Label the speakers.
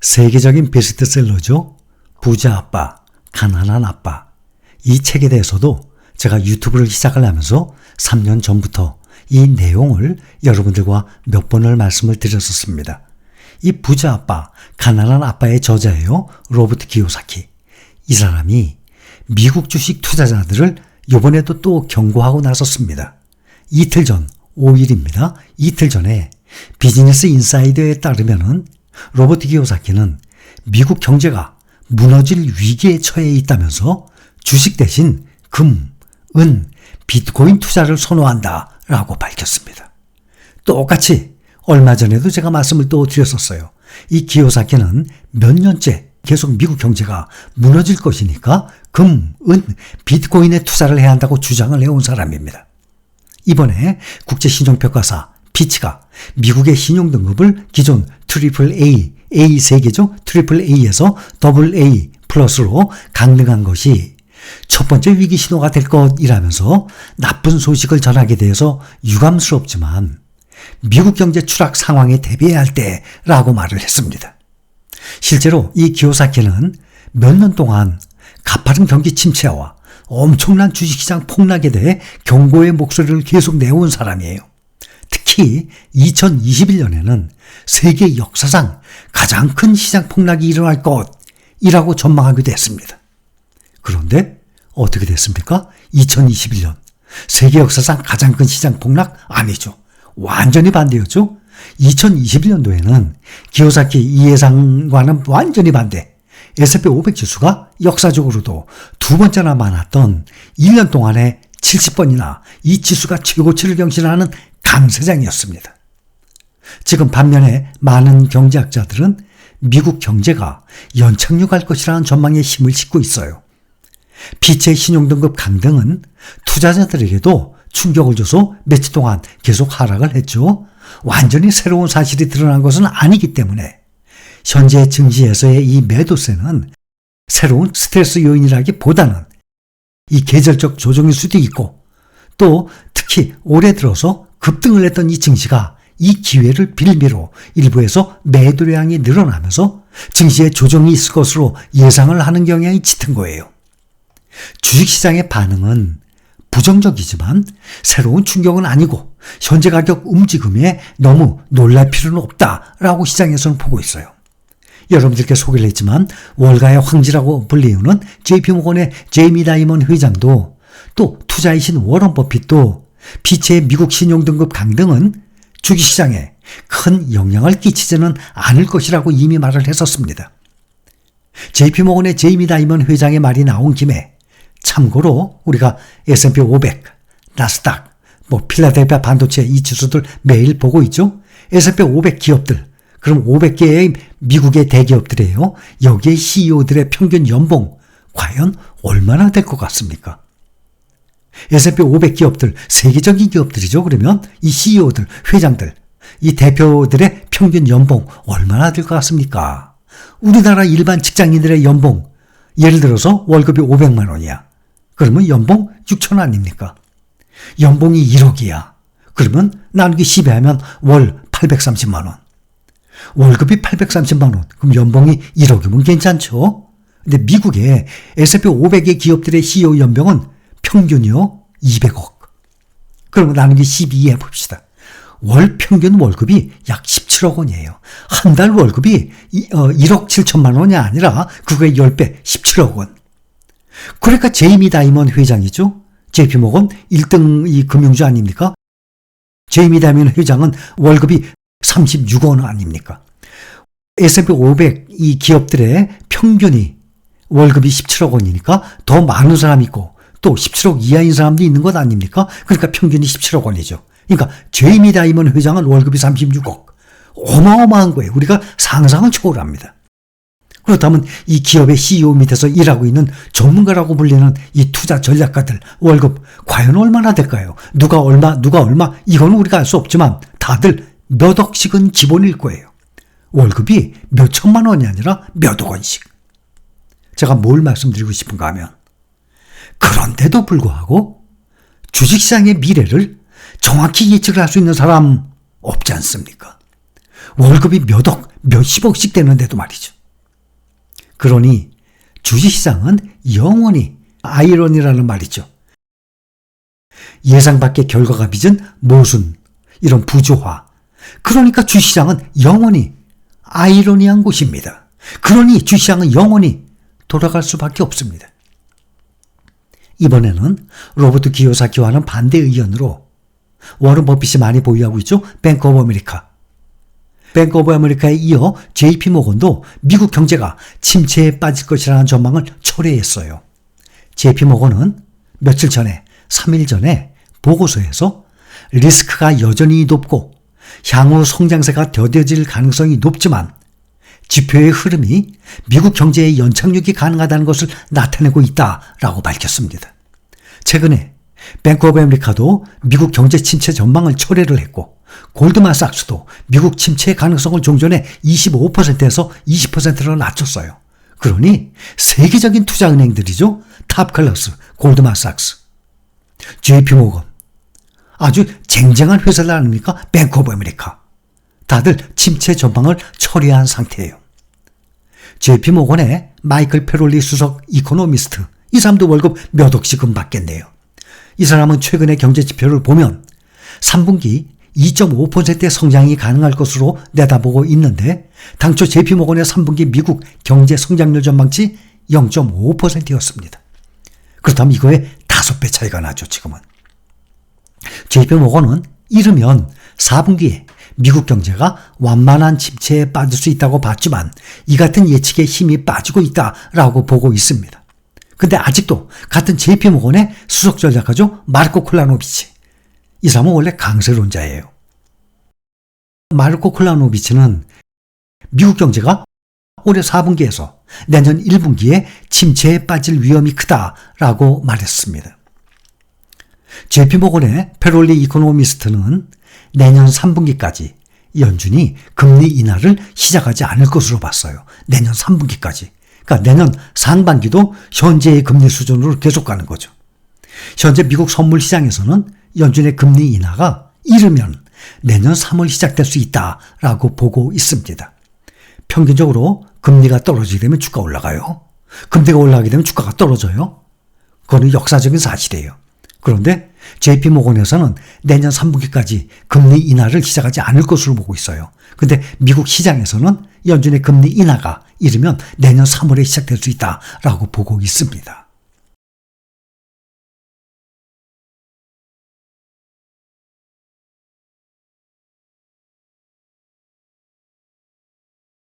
Speaker 1: 세계적인 베스트셀러죠. 부자 아빠, 가난한 아빠. 이 책에 대해서도 제가 유튜브를 시작을 하면서 3년 전부터 이 내용을 여러분들과 몇 번을 말씀을 드렸었습니다. 이 부자 아빠, 가난한 아빠의 저자예요. 로버트 기요사키. 이 사람이 미국 주식 투자자들을 이번에도 또 경고하고 나섰습니다. 이틀 전, 5일입니다. 이틀 전에 비즈니스 인사이드에 따르면은 로버트 기요사키는 미국 경제가 무너질 위기에 처해 있다면서 주식 대신 금, 은, 비트코인 투자를 선호한다 라고 밝혔습니다. 똑같이 얼마 전에도 제가 말씀을 또 드렸었어요. 이 기요사키는 몇 년째 계속 미국 경제가 무너질 것이니까 금, 은, 비트코인에 투자를 해야 한다고 주장을 해온 사람입니다. 이번에 국제신용평가사 피치가 미국의 신용등급을 기존 트리플 A, A 3개죠? 트리플 A에서 더블 A 플러스로 강등한 것이 첫 번째 위기 신호가 될 것이라면서 나쁜 소식을 전하게 되어서 유감스럽지만 미국 경제 추락 상황에 대비해야 할 때라고 말을 했습니다. 실제로 이 기요사키는 몇 년 동안 가파른 경기 침체와 엄청난 주식시장 폭락에 대해 경고의 목소리를 계속 내온 사람이에요. 특히 2021년에는 세계 역사상 가장 큰 시장 폭락이 일어날 것이라고 전망하기도 했습니다. 그런데 어떻게 됐습니까? 2021년 세계 역사상 가장 큰 시장 폭락 아니죠. 완전히 반대였죠. 2021년도에는 기요사키 이 예상과는 완전히 반대. S&P 500 지수가 역사적으로도 두 번째나 많았던 1년 동안에 70번이나 이 지수가 최고치를 경신하는 강세장이었습니다. 지금 반면에 많은 경제학자들은 미국 경제가 연착륙할 것이라는 전망에 힘을 싣고 있어요. 빛의 신용등급 강등은 투자자들에게도 충격을 줘서 며칠 동안 계속 하락을 했죠. 완전히 새로운 사실이 드러난 것은 아니기 때문에 현재 증시에서의 이 매도세는 새로운 스트레스 요인이라기보다는 이 계절적 조정일 수도 있고 또 특히 올해 들어서 급등을 했던 이 증시가 이 기회를 빌미로 일부에서 매도량이 늘어나면서 증시에 조정이 있을 것으로 예상을 하는 경향이 짙은 거예요. 주식시장의 반응은 부정적이지만 새로운 충격은 아니고 현재 가격 움직임에 너무 놀랄 필요는 없다라고 시장에서는 보고 있어요. 여러분들께 소개를 했지만 월가의 황지라고 불리우는 JP모건의 제이미 다이먼 회장도 또 투자이신 워런 버핏도 피체의 미국 신용등급 강등은 주식시장에 큰 영향을 끼치지는 않을 것이라고 이미 말을 했었습니다. JP모건의 제이미 다이먼 회장의 말이 나온 김에 참고로 우리가 S&P 500, 나스닥, 뭐 필라델피아 반도체 이 지수들 매일 보고 있죠. S&P 500 기업들 그럼 500개의 미국의 대기업들이에요. 여기에 CEO들의 평균 연봉 과연 얼마나 될 것 같습니까? S&P 500 기업들, 세계적인 기업들이죠. 그러면 이 CEO들, 회장들, 이 대표들의 평균 연봉 얼마나 될 것 같습니까? 우리나라 일반 직장인들의 연봉, 예를 들어서 월급이 500만 원이야. 그러면 연봉 6천 원 아닙니까? 연봉이 1억이야. 그러면 나누기 10에 하면 월 830만 원. 월급이 830만 원. 그럼 연봉이 1억이면 괜찮죠? 근데 미국의 S&P 500의 기업들의 CEO 연봉은 평균이요 200억. 그러면 나누기 12 해봅시다. 월 평균 월급이 약 17억 원이에요. 한 달 월급이 1억 어, 7천만 원이 아니라 그거의 10배 17억 원. 그러니까 제이미 다이먼 회장이죠. JP모건 1등 이 금융주 아닙니까? 제이미 다이먼 회장은 월급이 36억 원 아닙니까? S&P 500 이 기업들의 평균이 월급이 17억 원이니까 더 많은 사람이 있고 또 17억 이하인 사람도 있는 것 아닙니까? 그러니까 평균이 17억 원이죠. 그러니까 제이미 다이먼 회장은 월급이 36억. 어마어마한 거예요. 우리가 상상을 초월합니다. 그렇다면 이 기업의 CEO 밑에서 일하고 있는 전문가라고 불리는 이 투자 전략가들 월급 과연 얼마나 될까요? 누가 얼마, 누가 얼마, 이건 우리가 알 수 없지만 다들 몇 억씩은 기본일 거예요. 월급이 몇 천만 원이 아니라 몇억 원씩. 제가 뭘 말씀드리고 싶은가 하면 그런데도 불구하고 주식시장의 미래를 정확히 예측을 할 수 있는 사람 없지 않습니까? 월급이 몇 억, 몇십억씩 되는데도 말이죠. 그러니 주식시장은 영원히 아이러니라는 말이죠. 예상 밖의 결과가 빚은 모순, 이런 부조화. 그러니까 주시장은 영원히 아이러니한 곳입니다. 그러니 주시장은 영원히 돌아갈 수밖에 없습니다. 이번에는 로버트 기요사키와는 반대 의견으로 워런 버핏이 많이 보유하고 있죠. 뱅크 오브 아메리카. 뱅크 오브 아메리카에 이어 JP 모건도 미국 경제가 침체에 빠질 것이라는 전망을 철회했어요. JP 모건은 며칠 전에, 3일 전에 보고서에서 리스크가 여전히 높고 향후 성장세가 더뎌질 가능성이 높지만 지표의 흐름이 미국 경제의 연착륙이 가능하다는 것을 나타내고 있다라고 밝혔습니다. 최근에 뱅크 오브 아메리카도 미국 경제 침체 전망을 철회를 했고 골드만삭스도 미국 침체의 가능성을 종전에 25%에서 20%로 낮췄어요. 그러니 세계적인 투자은행들이죠. 탑클래스, 골드만삭스, JP모건 아주 쟁쟁한 회사들 아닙니까? 뱅크 오브 아메리카. 다들 침체 전망을 처리한 상태예요. JP모건의 마이클 페롤리 수석 이코노미스트 이 사람도 월급 몇 억씩은 받겠네요. 이 사람은 최근의 경제 지표를 보면 3분기 2.5%의 성장이 가능할 것으로 내다보고 있는데 당초 JP모건의 3분기 미국 경제 성장률 전망치 0.5%였습니다. 그렇다면 이거에 5배 차이가 나죠, 지금은. JP모건은 이르면 4분기에 미국 경제가 완만한 침체에 빠질 수 있다고 봤지만 이 같은 예측에 힘이 빠지고 있다라고 보고 있습니다. 근데 아직도 같은 JP모건의 수석 전략가죠 마르코 콜라노비치. 이 사람은 원래 강세론자예요. 마르코 콜라노비치는 미국 경제가 올해 4분기에서 내년 1분기에 침체에 빠질 위험이 크다라고 말했습니다. JP모건의 페롤리 이코노미스트는 내년 3분기까지 연준이 금리 인하를 시작하지 않을 것으로 봤어요. 내년 3분기까지. 그러니까 내년 상반기도 현재의 금리 수준으로 계속 가는 거죠. 현재 미국 선물 시장에서는 연준의 금리 인하가 이르면 내년 3월 시작될 수 있다라고 보고 있습니다. 평균적으로 금리가 떨어지게 되면 주가 올라가요. 금리가 올라가게 되면 주가가 떨어져요. 그거는 역사적인 사실이에요. 그런데 JP모건에서는 내년 3분기까지 금리 인하를 시작하지 않을 것으로 보고 있어요. 근데 미국 시장에서는 연준의 금리 인하가 이르면 내년 3월에 시작될 수 있다라고 보고 있습니다.